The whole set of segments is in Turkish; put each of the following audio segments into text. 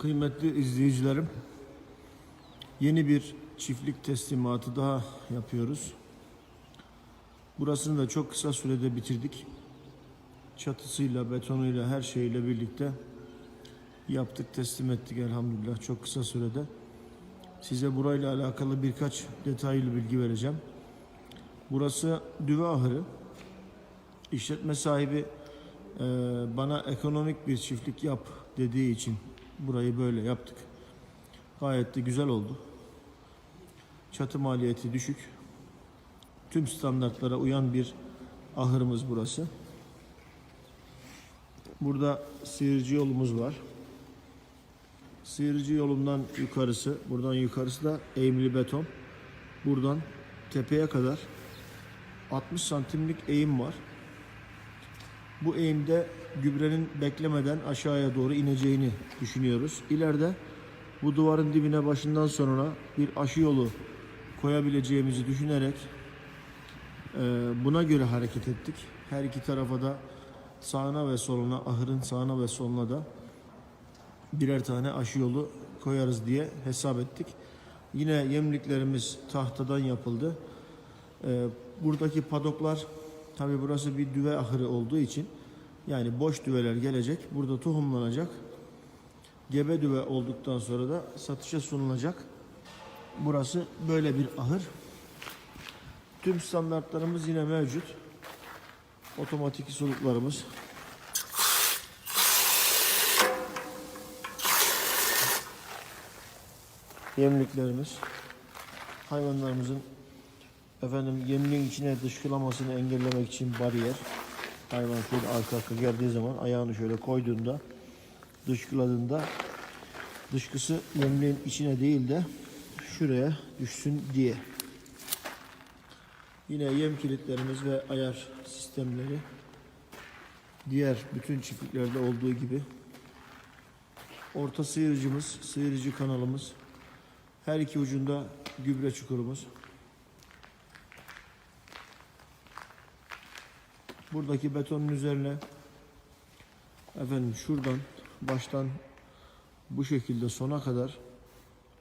Kıymetli izleyicilerim, yeni bir çiftlik teslimatı daha yapıyoruz. Burasını da çok kısa sürede bitirdik. Çatısıyla, betonuyla, her şeyle birlikte yaptık, teslim ettik elhamdülillah çok kısa sürede. Size burayla alakalı birkaç detaylı bilgi vereceğim. Burası düve ahırı. İşletme sahibi bana ekonomik bir çiftlik yap dediği için burayı böyle yaptık. Gayet de güzel oldu. Çatı maliyeti düşük. Tüm standartlara uyan bir ahırımız burası. Burada seyirci yolumuz var. Seyirci yolundan yukarısı, buradan yukarısı da eğimli beton. Buradan tepeye kadar 60 santimlik eğim var. Bu eğimde gübrenin beklemeden aşağıya doğru ineceğini düşünüyoruz. İleride bu duvarın dibine başından sonuna bir aşı yolu koyabileceğimizi düşünerek e, buna göre hareket ettik. Her iki tarafa da sağına ve soluna, ahırın sağına ve soluna da birer tane aşı yolu koyarız diye hesap ettik. Yine yemliklerimiz tahtadan yapıldı. Ee, buradaki padoklar tabi burası bir düve ahırı olduğu için yani boş düveler gelecek. Burada tohumlanacak. Gebe düve olduktan sonra da satışa sunulacak. Burası böyle bir ahır. Tüm standartlarımız yine mevcut. Otomatik suluklarımız. Yemliklerimiz. Hayvanlarımızın efendim yemliğin içine dışkılamasını engellemek için bariyer. Hayvan şöyle arka arka geldiği zaman ayağını şöyle koyduğunda dışkıladığında dışkısı yemliğin içine değil de şuraya düşsün diye. Yine yem kilitlerimiz ve ayar sistemleri diğer bütün çiftliklerde olduğu gibi orta sıyırıcımız, sıyırıcı kanalımız her iki ucunda gübre çukurumuz. Buradaki betonun üzerine efendim şuradan baştan bu şekilde sona kadar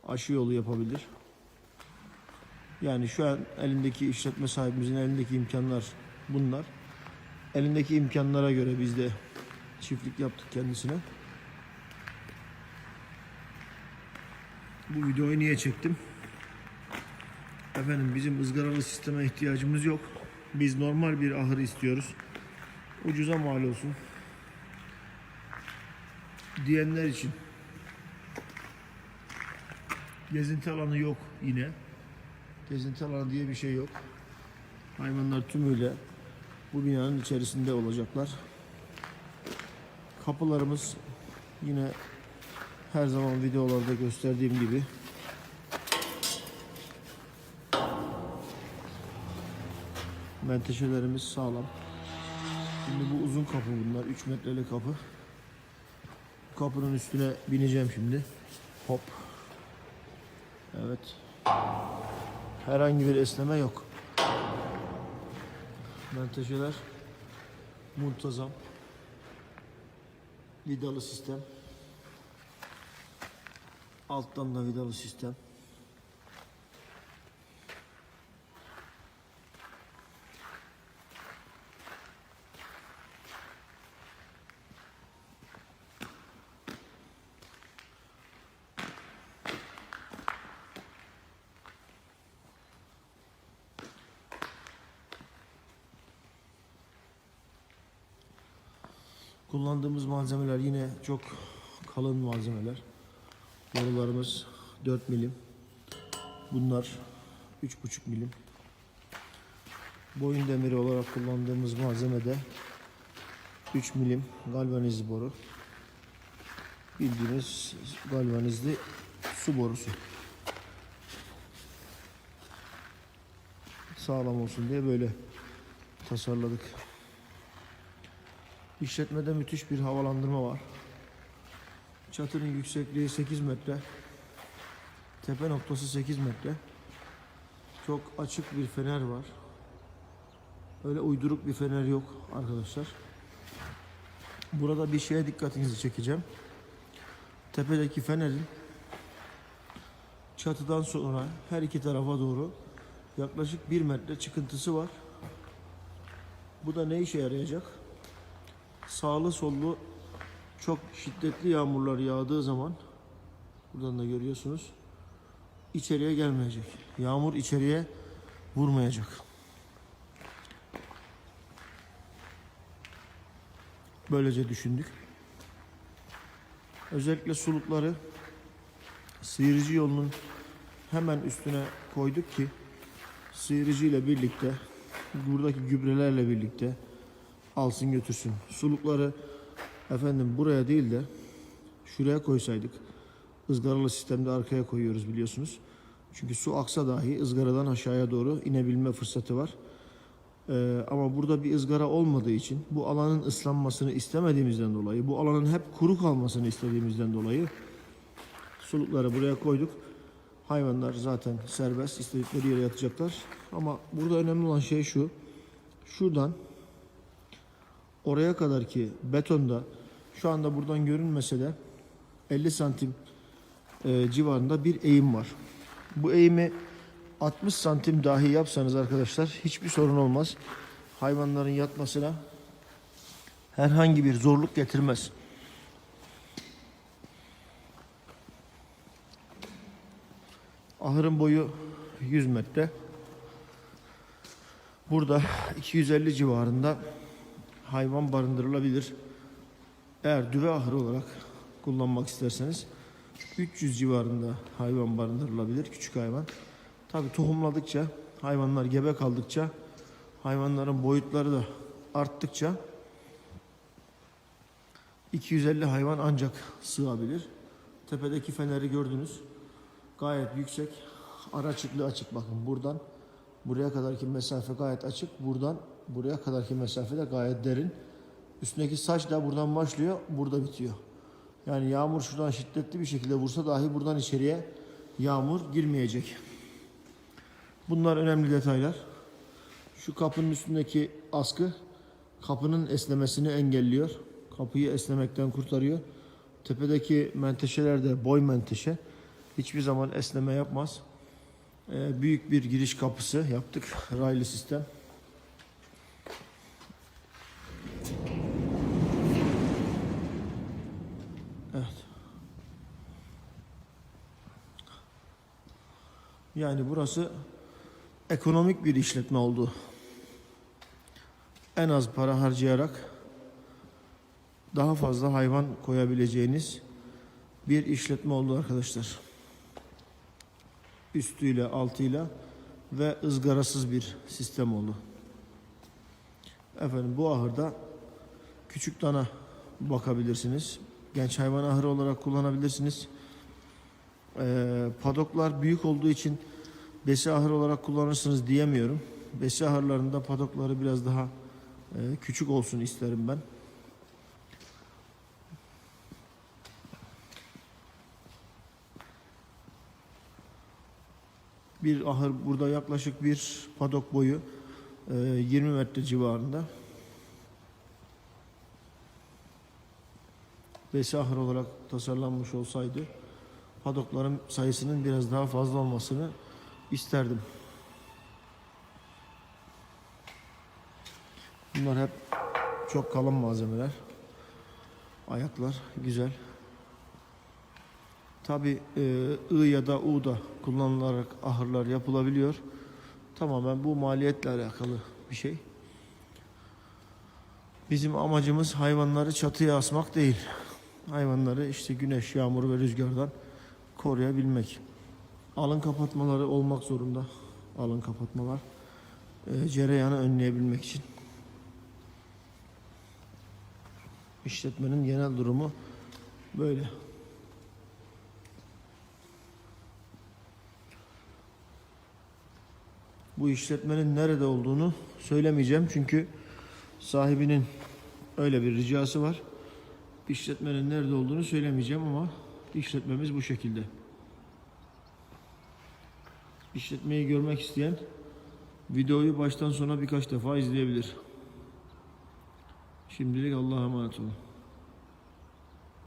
aşı yolu yapabilir. Yani şu an elindeki işletme sahibimizin elindeki imkanlar bunlar. Elindeki imkanlara göre biz de çiftlik yaptık kendisine. Bu videoyu niye çektim? Efendim bizim ızgaralı sisteme ihtiyacımız yok. Biz normal bir ahır istiyoruz. Ucuza mal olsun. Diyenler için. Gezinti alanı yok yine. Gezinti alanı diye bir şey yok. Hayvanlar tümüyle bu binanın içerisinde olacaklar. Kapılarımız yine her zaman videolarda gösterdiğim gibi menteşelerimiz sağlam. Şimdi bu uzun kapı bunlar. 3 metrelik kapı. Kapının üstüne bineceğim şimdi. Hop. Evet. Herhangi bir esneme yok. Menteşeler muntazam. Vidalı sistem. Alttan da vidalı sistem. Kullandığımız malzemeler yine çok kalın malzemeler. Borularımız 4 milim. Bunlar 3,5 milim. Boyun demiri olarak kullandığımız malzeme de 3 milim galvanizli boru. Bildiğiniz galvanizli su borusu. Sağlam olsun diye böyle tasarladık. İşletmede müthiş bir havalandırma var. Çatının yüksekliği 8 metre. Tepe noktası 8 metre. Çok açık bir fener var. Öyle uyduruk bir fener yok arkadaşlar. Burada bir şeye dikkatinizi çekeceğim. tepedeki fenerin çatıdan sonra her iki tarafa doğru yaklaşık bir metre çıkıntısı var. Bu da ne işe yarayacak? Sağlı sollu çok şiddetli yağmurlar yağdığı zaman buradan da görüyorsunuz içeriye gelmeyecek. Yağmur içeriye vurmayacak. Böylece düşündük. Özellikle sulukları sıyırıcı yolunun hemen üstüne koyduk ki sıyırıcı ile birlikte buradaki gübrelerle birlikte alsın götürsün. Sulukları efendim buraya değil de şuraya koysaydık ızgaralı sistemde arkaya koyuyoruz biliyorsunuz. Çünkü su aksa dahi ızgaradan aşağıya doğru inebilme fırsatı var. Ee, ama burada bir ızgara olmadığı için bu alanın ıslanmasını istemediğimizden dolayı, bu alanın hep kuru kalmasını istediğimizden dolayı sulukları buraya koyduk. Hayvanlar zaten serbest, istedikleri yere yatacaklar. Ama burada önemli olan şey şu. Şuradan oraya kadar ki betonda şu anda buradan görünmese de 50 santim e, civarında bir eğim var. Bu eğimi 60 santim dahi yapsanız arkadaşlar hiçbir sorun olmaz. Hayvanların yatmasına herhangi bir zorluk getirmez. Ahırın boyu 100 metre. Burada 250 civarında hayvan barındırılabilir. Eğer düve ahırı olarak kullanmak isterseniz 300 civarında hayvan barındırılabilir. Küçük hayvan. Tabi tohumladıkça, hayvanlar gebe kaldıkça, hayvanların boyutları da arttıkça 250 hayvan ancak sığabilir. Tepedeki feneri gördünüz. Gayet yüksek. Ara açıklığı açık bakın buradan. Buraya kadarki mesafe gayet açık. Buradan buraya kadarki mesafe de gayet derin. Üstündeki saç da buradan başlıyor, burada bitiyor. Yani yağmur şuradan şiddetli bir şekilde vursa dahi buradan içeriye yağmur girmeyecek. Bunlar önemli detaylar. Şu kapının üstündeki askı kapının esnemesini engelliyor. Kapıyı esnemekten kurtarıyor. Tepedeki menteşeler de boy menteşe. Hiçbir zaman esneme yapmaz. Ee, büyük bir giriş kapısı yaptık. Raylı sistem. Yani burası ekonomik bir işletme oldu. En az para harcayarak daha fazla hayvan koyabileceğiniz bir işletme oldu arkadaşlar. Üstüyle, altıyla ve ızgarasız bir sistem oldu. Efendim bu ahırda küçük dana bakabilirsiniz. Genç hayvan ahırı olarak kullanabilirsiniz. Ee, padoklar büyük olduğu için besi ahır olarak kullanırsınız diyemiyorum. Besi ahırlarında padokları biraz daha e, küçük olsun isterim ben. Bir ahır burada yaklaşık bir padok boyu e, 20 metre civarında. Besi ahır olarak tasarlanmış olsaydı padokların sayısının biraz daha fazla olmasını isterdim. Bunlar hep çok kalın malzemeler. Ayaklar güzel. Tabi e, I ya da U da kullanılarak ahırlar yapılabiliyor. Tamamen bu maliyetle alakalı bir şey. Bizim amacımız hayvanları çatıya asmak değil. Hayvanları işte güneş, yağmur ve rüzgardan koruyabilmek. Alın kapatmaları olmak zorunda. Alın kapatmalar. E, cereyanı önleyebilmek için. İşletmenin genel durumu böyle. Bu işletmenin nerede olduğunu söylemeyeceğim çünkü sahibinin öyle bir ricası var. İşletmenin nerede olduğunu söylemeyeceğim ama işletmemiz bu şekilde. İşletmeyi görmek isteyen videoyu baştan sona birkaç defa izleyebilir. Şimdilik Allah'a emanet olun.